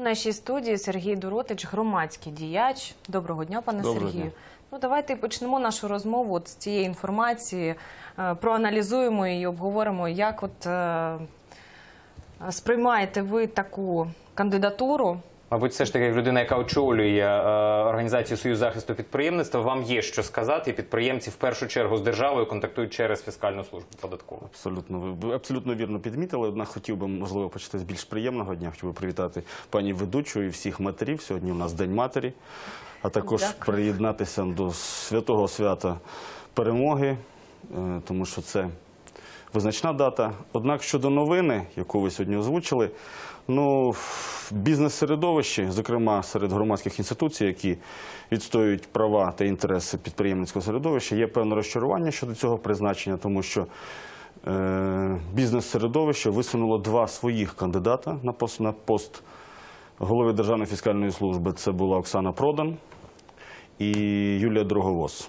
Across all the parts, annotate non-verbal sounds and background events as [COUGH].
У нашій студії Сергій Дуротич, громадський діяч. Доброго дня, пане Доброго Сергію. дня. Ну давайте почнемо нашу розмову от з цієї інформації, е, проаналізуємо і обговоримо, як от е, сприймаєте ви таку кандидатуру. Мабуть, все ж таки, як людина, яка очолює е, організацію Союз захисту підприємництва, вам є що сказати. І підприємці в першу чергу з державою контактують через фіскальну службу податкову. Абсолютно ви абсолютно вірно підмітили. Однак хотів би можливо почати з більш приємного дня. Хотів би привітати пані ведучу і всіх матерів. Сьогодні у нас День матері, а також Дякую. приєднатися до святого свята перемоги, е, тому що це визначна дата. Однак щодо новини, яку ви сьогодні озвучили, ну бізнес-середовищі, зокрема серед громадських інституцій, які відстоюють права та інтереси підприємницького середовища, є певне розчарування щодо цього призначення, тому що е, бізнес-середовище висунуло два своїх кандидата на пост, на пост голови Державної фіскальної служби. Це була Оксана Продан і Юлія Дроговоз.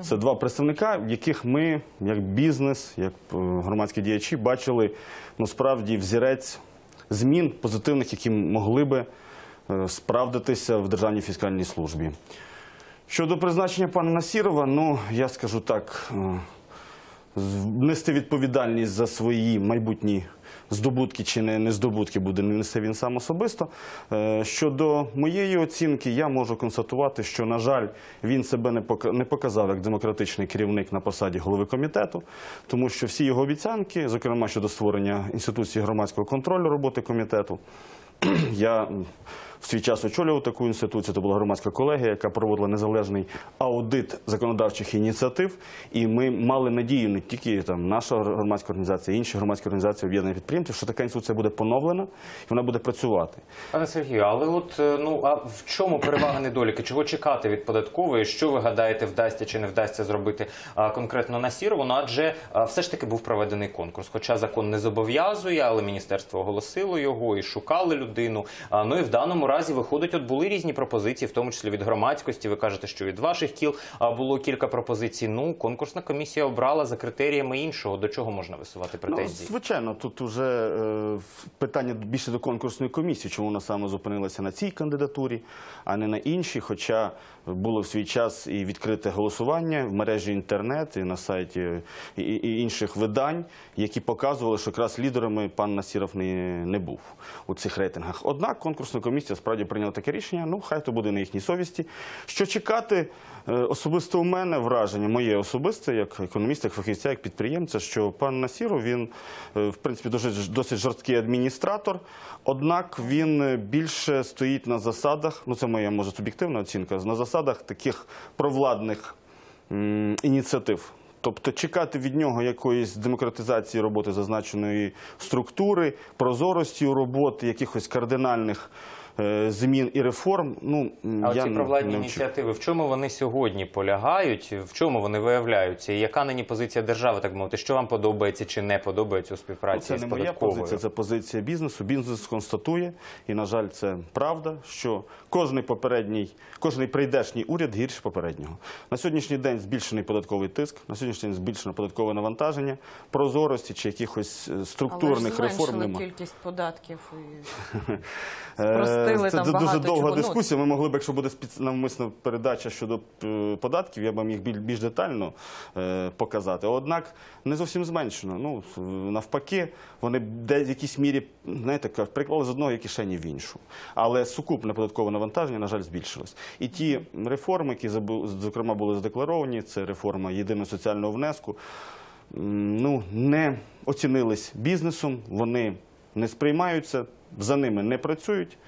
Це два представника, яких ми, як бізнес, як е, громадські діячі, бачили ну, справді взірець змін позитивних, які могли би е, справдитися в Державній фіскальній службі. Щодо призначення пана Насірова, ну я скажу так, е, нести відповідальність за свої майбутні здобутки чи не, здобутки буде нести він сам особисто. Е, Щодо моєї оцінки, я можу констатувати, що, на жаль, він себе не показав як демократичний керівник на посаді голови комітету, тому що всі його обіцянки, зокрема щодо створення інституції громадського контролю роботи комітету, [CLEARS THROAT] я в свій час очолював таку інституцію. Це була громадська колегія, яка проводила незалежний аудит законодавчих ініціатив. І ми мали надію не тільки там наша громадська організація, інші громадські організації об'єднаних підприємців, що така інституція буде поновлена і вона буде працювати. Пане Сергію, але от е, ну а в чому перевага недоліки? Чого чекати від податкової? Що ви гадаєте, вдасться чи не вдасться зробити конкретно на Сірову? Ну адже все ж таки був проведений конкурс. Хоча закон не зобов'язує, але міністерство оголосило його і шукали людину. Ну і в даному разі виходить, от були різні пропозиції, в тому числі від громадськості. Ви кажете, що від ваших кіл було кілька пропозицій. Ну конкурсна комісія обрала за критеріями іншого. До чого можна висувати Ну, претензії? звичайно, тут вже е, питання більше до конкурсної комісії, чому вона саме зупинилася на цій кандидатурі, а не на іншій. Хоча було в свій час і відкрите голосування в мережі інтернет, і на сайті і, і інших видань, які показували, що якраз лідерами пан Насіров не, не був у цих рейтингах. Однак конкурсна комісія справді прийняла таке рішення. Ну, хай то буде на їхній совісті. Що чекати? Е, Особисто у мене враження, моє особисте, як економіста, як фахівця, як підприємця, що пан Насіров, він, е, в принципі, досить, досить жорсткий адміністратор, однак він більше стоїть на засадах, ну це моя, може, суб'єктивна оцінка, на засадах таких провладних ініціатив. Тобто чекати від нього якоїсь демократизації роботи зазначеної структури, прозорості роботи, якихось кардинальних змін і реформ. Ну А я ці провладні ініціативи, в чому вони сьогодні полягають, в чому вони виявляються? І яка нині позиція держави, так мовити? Що вам подобається чи не подобається у співпраці Це з не моя податковою? позиція, це позиція бізнесу. Бізнес констатує, і на жаль, це правда, що кожний попередній, кожний прийдешній уряд гірше попереднього. На сьогоднішній день збільшений податковий тиск, на сьогоднішній день збільшено податкове навантаження, прозорості чи якихось е, структурних Але ж реформ немає. кількість податків і [LAUGHS] Е, Це там дуже багато довга чого. Ну, дискусія. Ми могли б, якщо буде навмисна передача щодо е, податків, я б вам їх більш детально е, показати. Однак не зовсім зменшено. Ну навпаки, вони де в якійсь мірі знаєте, приклали з одного кишені в іншу. Але сукупне податкове навантаження, на жаль, збільшилось. І ті реформи, які зокрема були задекларовані, це реформа єдиного соціального внеску. Ну, не оцінились бізнесом, вони не сприймаються, за ними не працюють.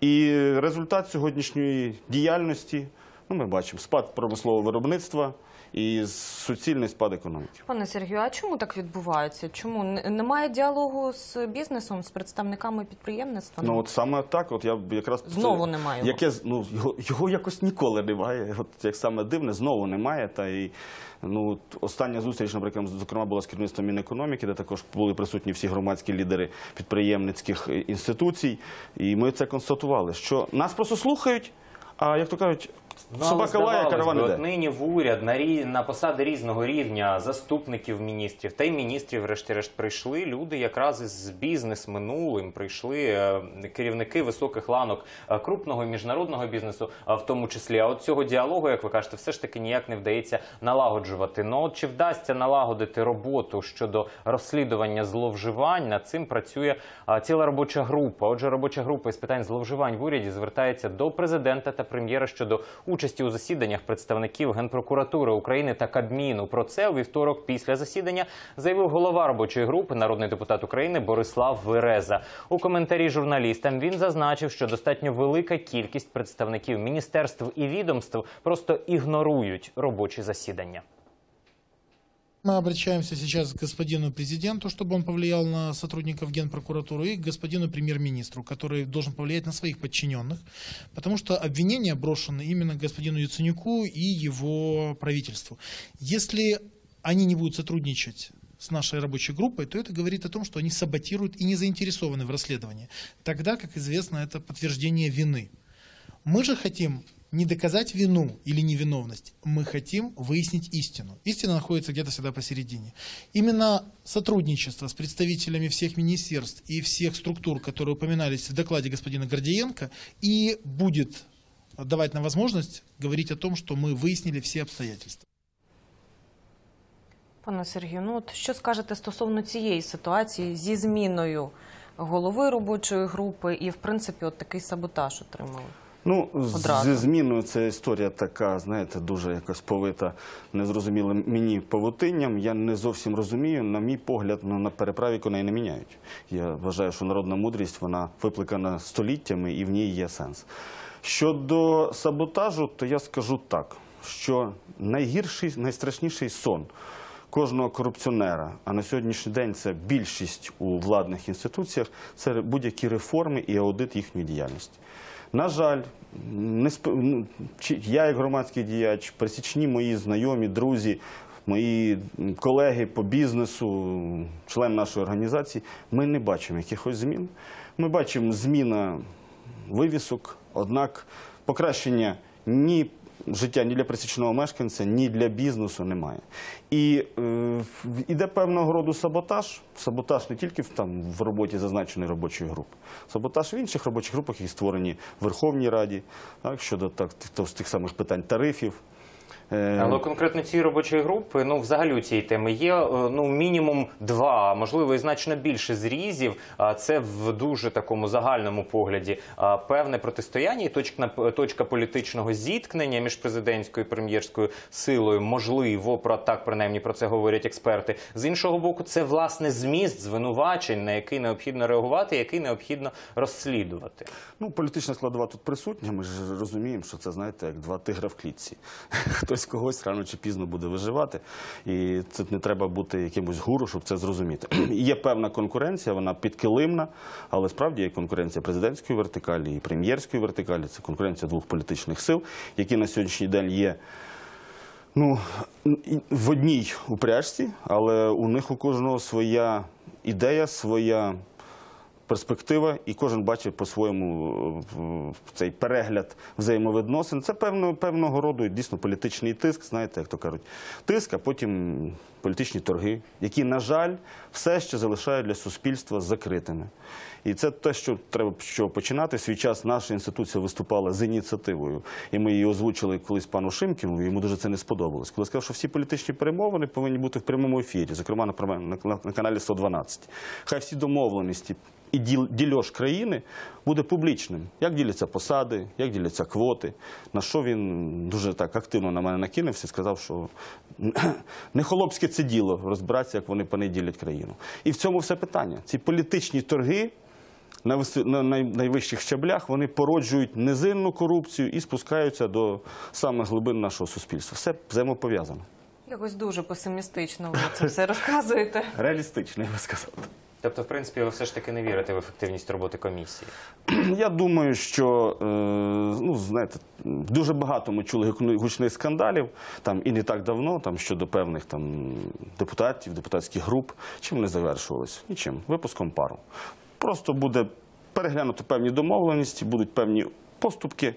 І результат сьогоднішньої діяльності, ну, ми бачимо, спад промислового виробництва і суцільний спад економіки. Пане Сергію, а чому так відбувається? Чому немає діалогу з бізнесом, з представниками підприємництва? Ну от саме так, от я якраз Знову немає його. Яке ну його, його якось ніколи немає. От як саме дивне, знову немає. Та і ну остання зустріч, наприклад, зокрема була з керівництвом Мінекономіки, де також були присутні всі громадські лідери підприємницьких е, інституцій. І ми це констатували, що нас просто слухають. А як то кажуть, Ну, Собака лає, караван іде. Нині в уряд на, рі... на посади різного рівня заступників міністрів та й міністрів, врешті-решт, прийшли люди якраз із бізнес минулим. Прийшли е, керівники високих ланок е, крупного і міжнародного бізнесу, а в тому числі. А от цього діалогу, як ви кажете, все ж таки ніяк не вдається налагоджувати. Ну от чи вдасться налагодити роботу щодо розслідування зловживань? Над цим працює а, ціла робоча група. Отже, робоча група із питань зловживань в уряді звертається до президента та прем'єра щодо участі у засіданнях представників Генпрокуратури України та Кабміну. Про це у вівторок після засідання заявив голова робочої групи, народний депутат України Борислав Вереза. У коментарі журналістам він зазначив, що достатньо велика кількість представників міністерств і відомств просто ігнорують робочі засідання. Мы обращаемся сейчас к господину президенту, чтобы он повлиял на сотрудников Генпрокуратуры, и к господину премьер-министру, который должен повлиять на своих подчиненных, потому что обвинения брошены именно господину Яценюку и его правительству. Если они не будут сотрудничать с нашей рабочей группой, то это говорит о том, что они саботируют и не заинтересованы в расследовании. Тогда, как известно, это подтверждение вины. Мы же хотим не доказать вину или невиновность, мы хотим выяснить истину. Истина находится где-то всегда посередине. Именно сотрудничество с представителями всех министерств и всех структур, которые упоминались в докладе господина Гордиенко, и будет давать нам возможность говорить о том, что мы выяснили все обстоятельства. Пане Сергію, ну от що скажете стосовно цієї ситуації зі зміною голови робочої групи і, в принципі, от такий саботаж отримали? Ну, Одразу. зі зміною ця історія така, знаєте, дуже якось повита незрозумілим мені павутинням. Я не зовсім розумію. На мій погляд, ну, на переправі коней не міняють. Я вважаю, що народна мудрість вона викликана століттями і в ній є сенс. Щодо саботажу, то я скажу так, що найгірший, найстрашніший сон кожного корупціонера, а на сьогоднішній день це більшість у владних інституціях, це будь-які реформи і аудит їхньої діяльності. На жаль, не сп- ну, я як громадський діяч, пересічні мої знайомі, друзі, мої колеги по бізнесу, член нашої організації, ми не бачимо якихось змін. Ми бачимо зміна вивісок, однак покращення ні життя ні для пересічного мешканця, ні для бізнесу немає. І е, іде певного роду саботаж. Саботаж не тільки в, там, в роботі зазначеної робочої групи, саботаж в інших робочих групах, які створені в Верховній Раді, щодо так, тих, тих самих питань тарифів. Е, Але конкретно цієї робочої групи, ну взагалі у цієї теми є е, ну мінімум два, можливо і значно більше зрізів. А це в дуже такому загальному погляді певне протистояння і точка точка політичного зіткнення між президентською і прем'єрською силою. Можливо, про так принаймні про це говорять експерти. З іншого боку, це власне зміст звинувачень, на який необхідно реагувати, який необхідно розслідувати. Ну, політична складова тут присутня. Ми ж розуміємо, що це, знаєте, як два тигра в клітці. Хтось когось рано чи пізно буде виживати. І це не треба бути якимось гуру, щоб це зрозуміти. [CLEARS THROAT] Є певна конкуренція, вона підкилимна, але справді є конкуренція президентської вертикалі і прем'єрської вертикалі. Це конкуренція двох політичних сил, які на сьогоднішній день є. Ну, в одній упряжці, але у них у кожного своя ідея, своя перспектива, і кожен бачить по-своєму е, цей перегляд взаємовідносин. Це певно, певного роду дійсно політичний тиск, знаєте, як то кажуть, тиск, а потім політичні торги, які, на жаль, все ще залишають для суспільства закритими. І це те, що треба чого починати. Свій час наша інституція виступала з ініціативою, і ми її озвучили колись пану Шимкіну. Йому дуже це не сподобалось. Коли сказав, що всі політичні перемовини повинні бути в прямому ефірі, зокрема на, на, на каналі 112. Хай всі домовленості і діл, дільош країни буде публічним. Як діляться посади, як діляться квоти. На що він дуже так активно на мене накинувся і сказав, що [CLEARS THROAT] не холопське це діло розбиратися, як вони пани ділять країну. І в цьому все питання. Ці політичні торги на, найвищих щаблях вони породжують низинну корупцію і спускаються до самих глибин нашого суспільства. Все взаємопов'язано. Якось дуже песимістично ви це все розказуєте. Реалістично, я би сказав. Тобто, в принципі, ви все ж таки не вірите в ефективність роботи комісії. Я думаю, що е, ну знаєте, дуже багато ми чули гучних скандалів там і не так давно, там щодо певних там депутатів, депутатських груп. Чим вони завершувалися? Нічим, випуском пару. Просто буде переглянути певні домовленості, будуть певні поступки.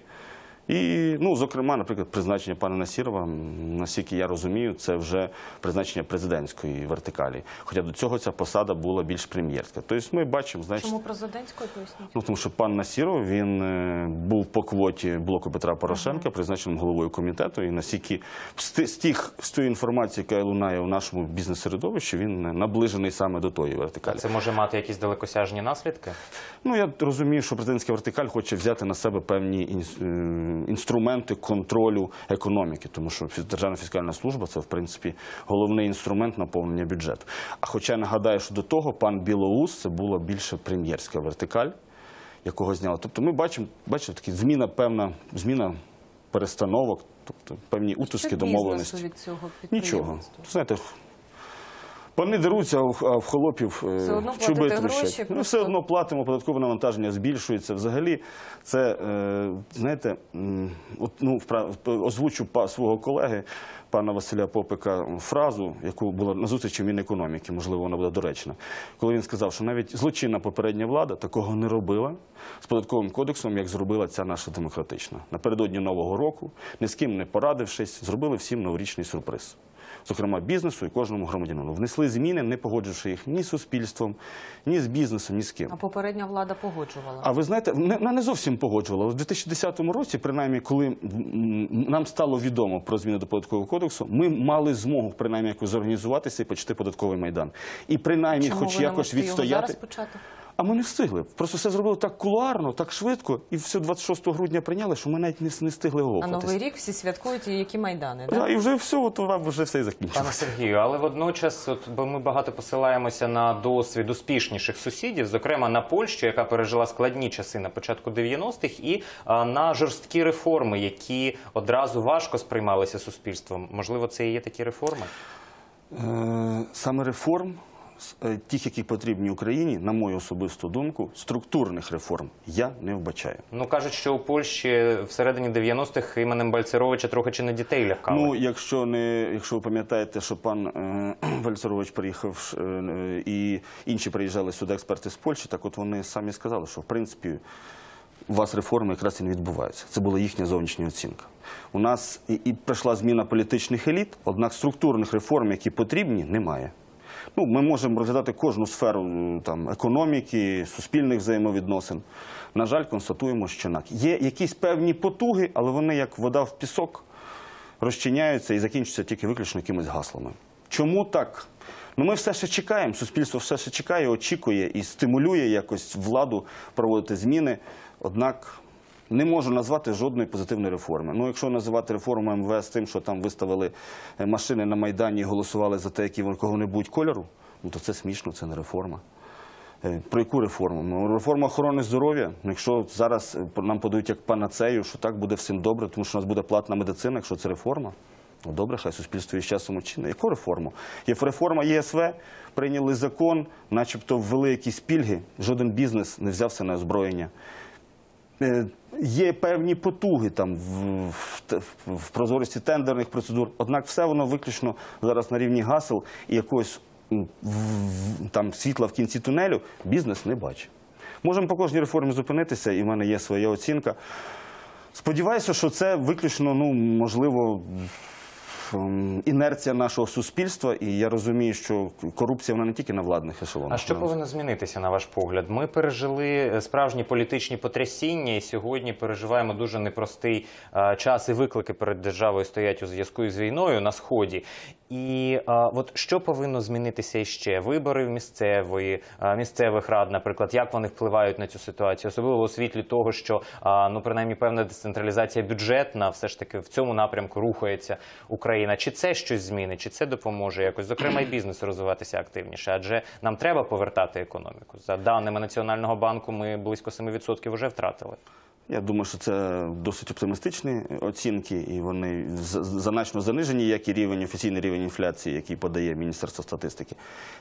І, ну, зокрема, наприклад, призначення пана Насірова, наскільки я розумію, це вже призначення президентської вертикалі. Хоча до цього ця посада була більш прем'єрська. Тобто ми бачимо, значить, Чому президентською поясніть? Ну, тому що пан Насіров він е, був по квоті блоку Петра Порошенка, призначеним головою комітету. І наскільки з, ти- з тих з тієї інформації, яка лунає у нашому бізнес-середовищі, він наближений саме до тої вертикалі. Це може мати якісь далекосяжні наслідки? Ну я розумію, що президентська вертикаль хоче взяти на себе певні е, інструменти контролю економіки, тому що Державна фіскальна служба це в принципі головний інструмент наповнення бюджету. А хоча я нагадаю, що до того пан Білоус це була більше прем'єрська вертикаль, якого зняли. Тобто ми бачимо, бачите, такі зміна, певна зміна перестановок, тобто певні утиски Що домовленості. бізнесу від цього Нічого. Знаєте, пани деруться, а в- в холопів е, чоби платите тріщать. Ми все одно платимо, податкове навантаження збільшується. Взагалі, це, е, знаєте, от, ну, озвучу свого колеги, пана Василя Попика, фразу, яку була на зустрічі в Мінекономіки, можливо, вона буде доречна, коли він сказав, що навіть злочинна попередня влада такого не робила з податковим кодексом, як зробила ця наша демократична. Напередодні Нового року, ні з ким не порадившись, зробили всім новорічний сюрприз. Зокрема, бізнесу і кожному громадянину. Внесли зміни, не погоджувавши їх ні з суспільством, ні з бізнесом, ні з ким. А попередня влада погоджувала. А ви знаєте, вона не зовсім погоджувала. У 2010 році, принаймні, коли нам стало відомо про зміни до податкового кодексу, ми мали змогу принаймні якось зорганізуватися і почати податковий майдан. І принаймні, Чому хоч ви якось його відстояти. зараз почати? А ми не встигли. Просто все зробили так кулуарно, так швидко, і все 26 грудня прийняли, що ми навіть не, не встигли А оговтатись. новий рік всі святкують і які майдани, Да, да? і вже все, от вам вже все і Пане закінчилося. Сергію, але водночас, от бо ми багато посилаємося на досвід успішніших сусідів, зокрема на Польщу, яка пережила складні часи на початку 90-х, і а, на жорсткі реформи, які одразу важко сприймалися суспільством. Можливо, це і є такі реформи? Е, Саме реформ, тих, які потрібні Україні, на мою особисту думку, структурних реформ я не вбачаю. Ну кажуть, що у Польщі всередині 90-х іменем Бальцеровича трохи чи не дітей лякали. Ну, якщо не якщо ви пам'ятаєте, що пан е, [CLEARS THROAT] Вальцерович приїхав е, і інші приїжджали сюди експерти з Польщі, так от вони самі сказали, що в принципі у вас реформи якраз і не відбуваються. Це була їхня зовнішня оцінка. У нас і, і прийшла зміна політичних еліт, однак структурних реформ, які потрібні, немає. Ну, ми можемо розглядати кожну сферу там, економіки, суспільних взаємовідносин. На жаль, констатуємо, що так. Є якісь певні потуги, але вони як вода в пісок розчиняються і закінчуються тільки виключно якимись гаслами. Чому так? Ну, ми все ще чекаємо, суспільство все ще чекає, очікує і стимулює якось владу проводити зміни. Однак не можу назвати жодної позитивної реформи. Ну, якщо називати реформу МВС тим, що там виставили е, машини на Майдані і голосували за те, які кого-небудь кольору, ну то це смішно, це не реформа. Е, Про яку реформу? Ну, реформа охорони здоров'я. Якщо зараз е, нам подають як панацею, що так буде всім добре, тому що у нас буде платна медицина, якщо це реформа. Ну добре, хай суспільство із часом очине. Яку реформу? Є реформа ЄСВ, прийняли закон, начебто ввели якісь пільги, жоден бізнес не взявся на озброєння. Е, Є певні потуги там в, в, в прозорості тендерних процедур, однак все воно виключно зараз на рівні гасел і якогось в- там світла в кінці тунелю бізнес не бачить. Можемо по кожній реформі зупинитися, і в мене є своя оцінка. Сподіваюся, що це виключно, ну можливо, інерція нашого суспільства, і я розумію, що корупція вона не тільки на владних ешелонах. А що повинно змінитися, на ваш погляд? Ми пережили е, справжні політичні потрясіння, і сьогодні переживаємо дуже непростий е, час і виклики перед державою стоять у зв'язку із війною на сході. І е, от що повинно змінитися іще? Вибори в місцевої місцевих рад, наприклад, як вони впливають на цю ситуацію, особливо у світлі того, що е, ну принаймні певна децентралізація бюджетна, все ж таки в цьому напрямку рухається Україна. Чи це щось змінить, чи це допоможе якось, зокрема, і бізнесу розвиватися активніше? Адже нам треба повертати економіку. За даними Національного банку, ми близько 7% вже втратили. Я думаю, що це досить оптимістичні оцінки, і вони значно занижені, як і рівень офіційний рівень інфляції, який подає Міністерство статистики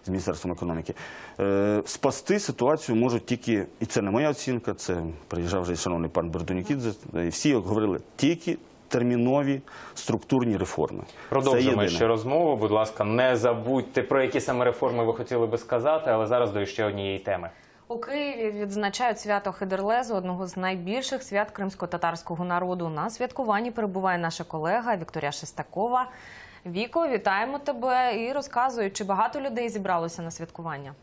з Міністерством економіки. Е, спасти ситуацію можуть тільки, і це не моя оцінка, це приїжджав вже і шановний пан Бердунікідзе, і всі говорили, тільки термінові структурні реформи. Це Продовжимо ще розмову. Будь ласка, не забудьте про які саме реформи ви хотіли би сказати, але зараз до ще однієї теми. У Києві відзначають свято Хедерлезу, одного з найбільших свят кримсько-татарського народу. На святкуванні перебуває наша колега Вікторія Шестакова. Віко, вітаємо тебе і розказуй, чи багато людей зібралося на святкування.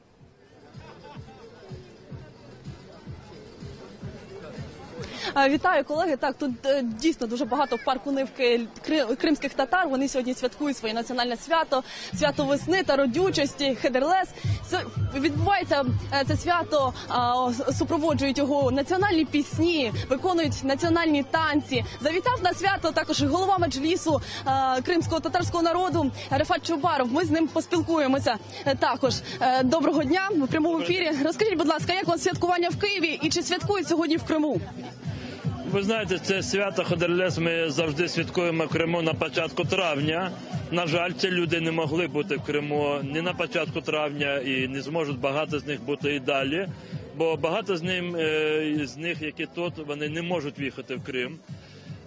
Вітаю, колеги. Так, тут е, дійсно дуже багато в парку Нивки кримських татар. Вони сьогодні святкують своє національне свято, свято весни та родючості, хедерлес. Відбувається е, це свято, супроводжують його національні пісні, виконують національні танці. Завітав на свято також голова меджлісу е, кримського татарського народу Рефат Чубаров. Ми з ним поспілкуємося також. Доброго дня. В прямому ефірі. Розкажіть, будь ласка, як у вас святкування в Києві і чи святкують сьогодні в Криму? Ви знаєте, це свято Ходерлес ми завжди святкуємо Криму на початку травня. На жаль, ці люди не могли бути в Криму ні на початку травня і не зможуть багато з них бути і далі. Бо багато з ним е, з них, які тут, вони не можуть в'їхати в Крим.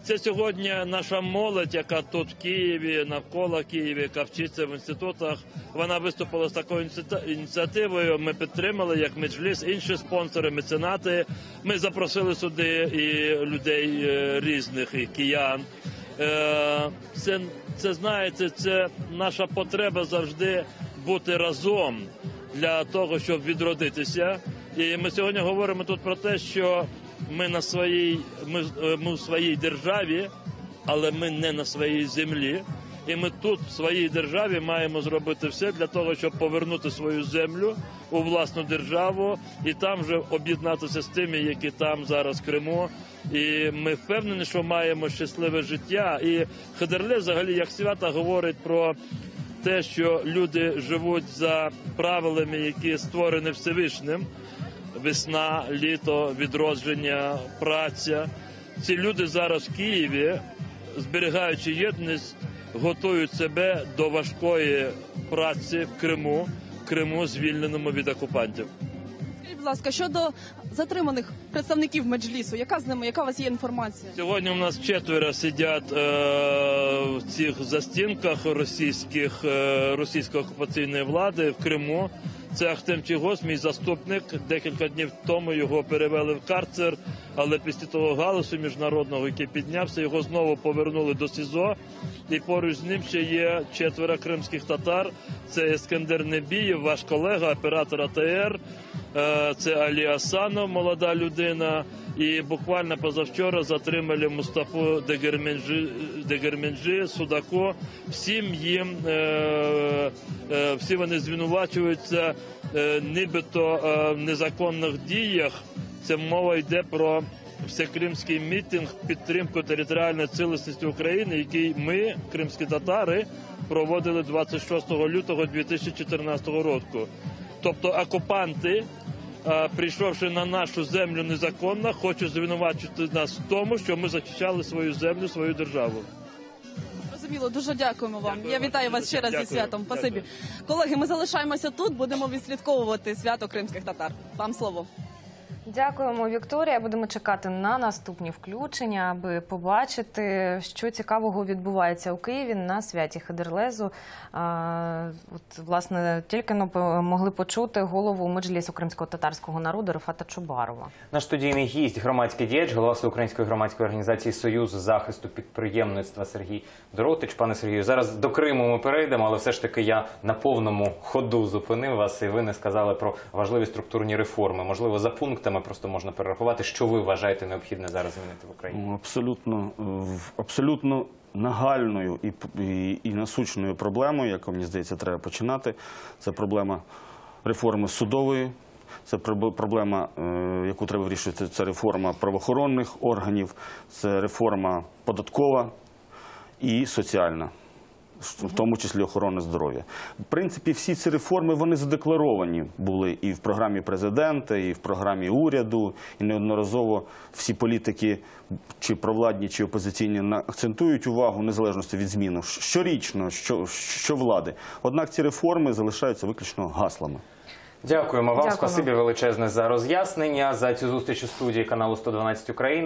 Це сьогодні наша молодь, яка тут в Києві, навколо Києва, яка вчиться в інститутах. Вона виступила з такою ініціативою. Ми підтримали як меджліс, інші спонсори, меценати. Ми запросили сюди і людей е, різних, і киян. Е, Це, це знаєте, це наша потреба завжди бути разом для того, щоб відродитися. І ми сьогодні говоримо тут про те, що ми на своїй, ми, е, ми в своїй державі, але ми не на своїй землі. І ми тут, в своїй державі, маємо зробити все для того, щоб повернути свою землю у власну державу і там вже об'єднатися з тими, які там зараз в Криму. І ми впевнені, що маємо щасливе життя. І Хедерле, взагалі, як свята, говорить про те, що люди живуть за правилами, які створені Всевишнім. Весна, літо, відродження, праця. Ці люди зараз в Києві, зберігаючи єдність, готують себе до важкої праці в Криму, в Криму звільненому від окупантів. Скажіть, будь ласка, щодо затриманих представників меджлісу, яка з ними, яка у вас є інформація? Сьогодні у нас четверо сидять е, в цих застінках російських е, російської окупаційної влади в Криму. Це Ахтем Чігос, мій заступник. Декілька днів тому його перевели в карцер, але після того галасу міжнародного, який піднявся, його знову повернули до СІЗО. І поруч з ним ще є четверо кримських татар. Це Ескендер Небієв, ваш колега, оператор АТР. Е, Це Алі Асанов, молода людина. І буквально позавчора затримали Мустафу Дегерменджі, Дегерменджі Судако. Всім їм е, е, всі вони звинувачуються нібито в незаконних діях. Це мова йде про всекримський мітинг підтримку територіальної цілісності України, який ми, кримські татари, проводили 26 лютого 2014 року. Тобто окупанти, прийшовши на нашу землю незаконно, хочуть звинувачити нас в тому, що ми захищали свою землю, свою державу. Зрозуміло, дуже дякуємо вам. Дякую Я вітаю вас ще раз зі святом. Дякую. Колеги, ми залишаємося тут, будемо відслідковувати свято кримських татар. Вам слово. Дякуємо, Вікторія. Будемо чекати на наступні включення, аби побачити, що цікавого відбувається у Києві на святі Хедерлезу. От, власне, тільки могли почути голову меджлісу кримського татарського народу Рефата Чубарова. Наш студійний гість, громадський діяч, голова Всеукраїнської громадської організації Союз захисту підприємництва Сергій Доротич. Пане Сергію, зараз до Криму ми перейдемо, але все ж таки я на повному ходу зупинив вас, і ви не сказали про важливі структурні реформи. Можливо, за пунктами просто можна перерахувати, що ви вважаєте необхідне зараз змінити в Україні. Ну, Абсолютно, е, абсолютно нагальною і, і, і насущною проблемою, яку мені здається, треба починати. Це проблема реформи судової. Це проб- проблема, е, яку треба вирішувати. Це реформа правоохоронних органів, це реформа податкова і соціальна, в тому числі охорони здоров'я. В принципі, всі ці реформи вони задекларовані були і в програмі президента, і в програмі уряду, і неодноразово всі політики, чи провладні, чи опозиційні, акцентують увагу незалежності від зміни щорічно, що, що влади. Однак ці реформи залишаються виключно гаслами. Дякуємо вам. Дякуємо. Спасибі величезне за роз'яснення за цю зустріч у студії каналу 112 Україна.